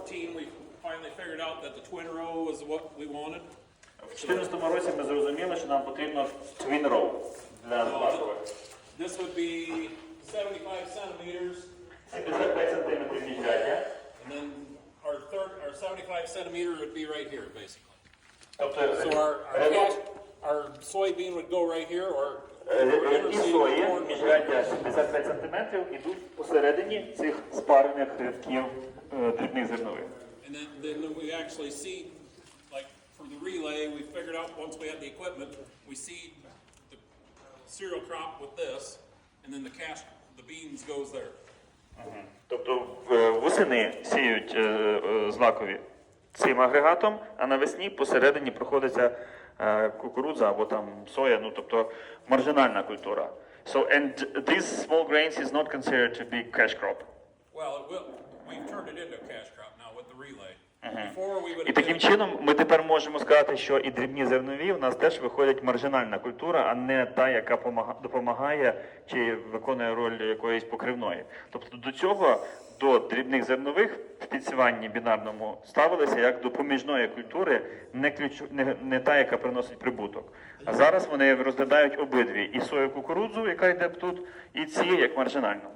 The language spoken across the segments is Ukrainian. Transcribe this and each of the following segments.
14, we finally figured out that the twin row was what we wanted. В 2014 році ми зрозуміли, що нам потрібно Twin Row для злакових. This would be 75 centimeters, 75 сантиметрів міжряддя. and then our third, our 75 centimeter would be right here, basically. Тобто So our, our, рядок cash, our soybean would go right here, or е, or е, і сої міжряддя 75 сантиметрів ідуть посередині цих спарених рядків е, дрібних зернових. And then, then we actually seed, like for the relay, we figured out once we had the equipment, we seed the cereal crop with this, and then the cash, the beans goes there. Тобто восени сіють е, е, злакові цим агрегатом, а навесні посередині проходиться е, кукурудза або там соя, ну тобто маржинальна культура. So and these small grains is not considered to be cash crop. Well, it will, І таким чином ми тепер можемо сказати, що і дрібні зернові в нас теж виходить маржинальна культура, а не та, яка допомагає чи виконує роль якоїсь покривної. Тобто до цього до дрібних зернових в підсіванні бінарному ставилися як до поміжної культури, не, ключ... не, не та, яка приносить прибуток. А зараз вони розглядають обидві і сою кукурудзу, яка йде тут, і ці як маржинальну.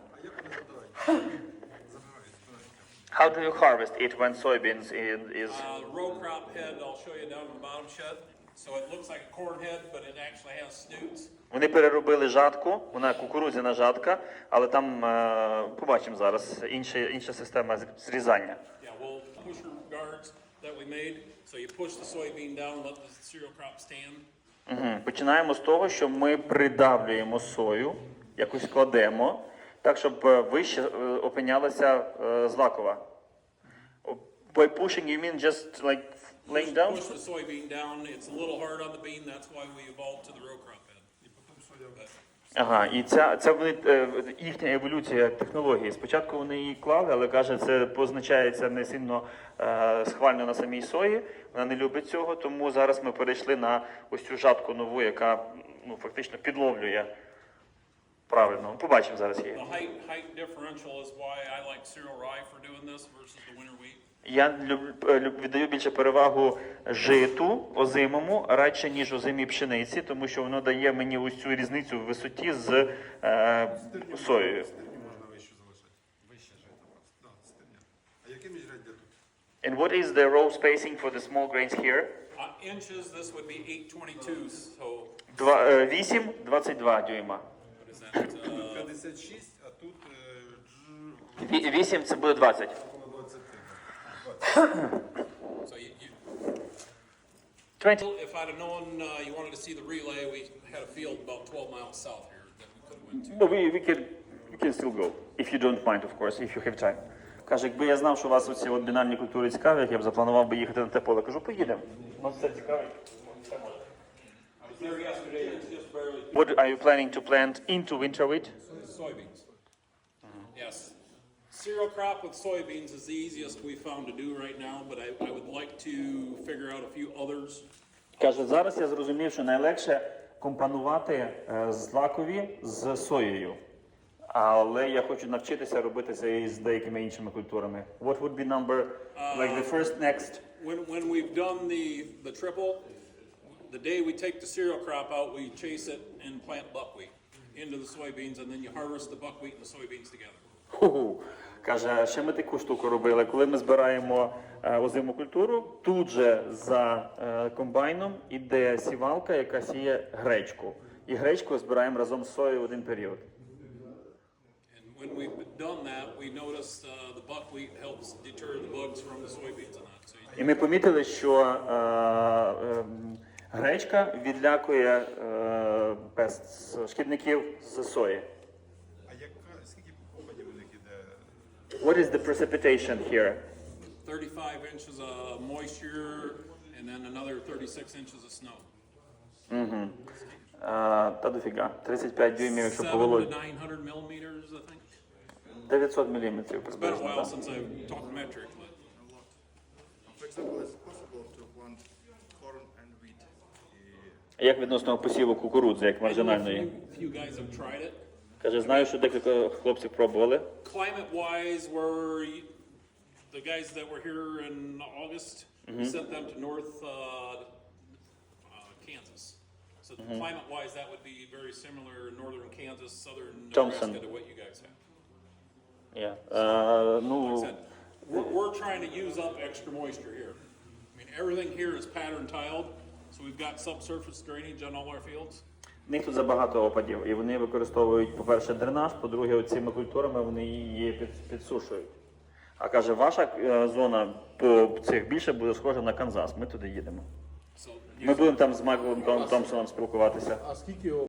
How do you harvest it when soybeans in, is uh, row crop head, I'll show you down in the bottom shed. So it looks like a corn head, but it actually has snoots. Вони переробили жатку, вона кукурудзяна жатка, але там е, побачимо зараз інша, інша система з- зрізання. Yeah, well, pusher guards that we made, so you push the soybean down, let the cereal crop stand. Угу. Починаємо з того, що ми придавлюємо сою, якось кладемо, так, щоб е, вище е, опинялася е, злакова. By pushing, you mean just like laying down? Push the soybean down, it's a little hard on the bean, that's why we evolved to the row crop. But Ага, і ця, це вони, їхня еволюція технології. Спочатку вони її клали, але каже, це позначається не сильно е, схвально на самій сої. Вона не любить цього, тому зараз ми перейшли на ось цю жатку нову, яка ну, фактично підловлює правильно. Побачимо зараз її. The height, height differential is why I like cereal rye for doing this versus the winter wheat. Я люб- е, люб- віддаю більше перевагу житу озимому радше, ніж озимій пшениці, тому що воно дає мені ось цю різницю в висоті з е, соєю. Стерні можна вище залишати. Вище жито просто. Да, стерня. А яке міжряддя тут? And what is the row spacing for the small grains here? Uh, inches, this would be eight twenty-two, so Два- е, 8, 22 дюйма. What is that? Uh, 56, а тут е, дж- 8 це буде 20. около 20. so you, you, 20. if I'd have known, uh, you wanted to see the relay, we had a field about twelve miles south here that we could have went to. No, we, we, can, we can still go, if you don't mind, of course, if you have time. Каже, якби я знав, що вас оці от бінарні культури цікавлять, я б запланував би їхати на те поле. Кажу, поїдемо. Нас це цікавить. I was there yesterday, it's just barely What are you planning to plant into winter wheat? soybeans. Yes. Cereal crop with soybeans is the easiest we found to do right now, but I, I would like to figure out a few others. Каже, зараз я зрозумів, що найлегше компонувати е, злакові з соєю. Але я хочу навчитися робити це і з деякими іншими культурами. What would be number, like the first next? When, when we've done the, the triple, the day we take the cereal crop out, we chase it and plant buckwheat into the soybeans, and then you harvest the buckwheat and the soybeans together. Ху-ху. Каже, ще ми таку штуку робили. Коли ми збираємо е, озиму культуру, тут же за е, комбайном іде сівалка, яка сіє гречку. І гречку збираємо разом з соєю в один період. And when we've done that, we noticed uh, the buckwheat helps deter the bugs from the soybeans and that. So you І ми помітили, що е, е, гречка відлякує е, пест, шкідників з сої. А яка, скільки опадів у них іде? What is the precipitation here? 35 inches of moisture, and then another 36 inches of snow. Е, та дофіга. 35 дюймів, якщо по 7 to володі. 900 millimeters, I think. 900 міліметрів It's been a while since I've talked metric, Як відносно посіву кукурудзи, як I know a маржинальної? few, few guys have tried it. Каже, знаю, що декілька хлопців пробували. Climate-wise, where you, the guys that were here in August, we sent them to North, uh, uh, Kansas. So climate-wise, that would be very similar, northern Kansas, southern Thompson. Nebraska to what you guys have. Yeah. Е, ну, Like I said, we're, we're trying to use up extra moisture here. I mean, everything here is pattern tiled, So we've got subsurface drainage on all our fields. В них тут забагато опадів, і вони використовують, по-перше, дренаж, по-друге, цими культурами вони її під, підсушують. А каже, ваша е, зона по цих більше буде схожа на Канзас. Ми туди їдемо. So Ми будемо там з Майклом Том- Томпсоном спілкуватися. А скільки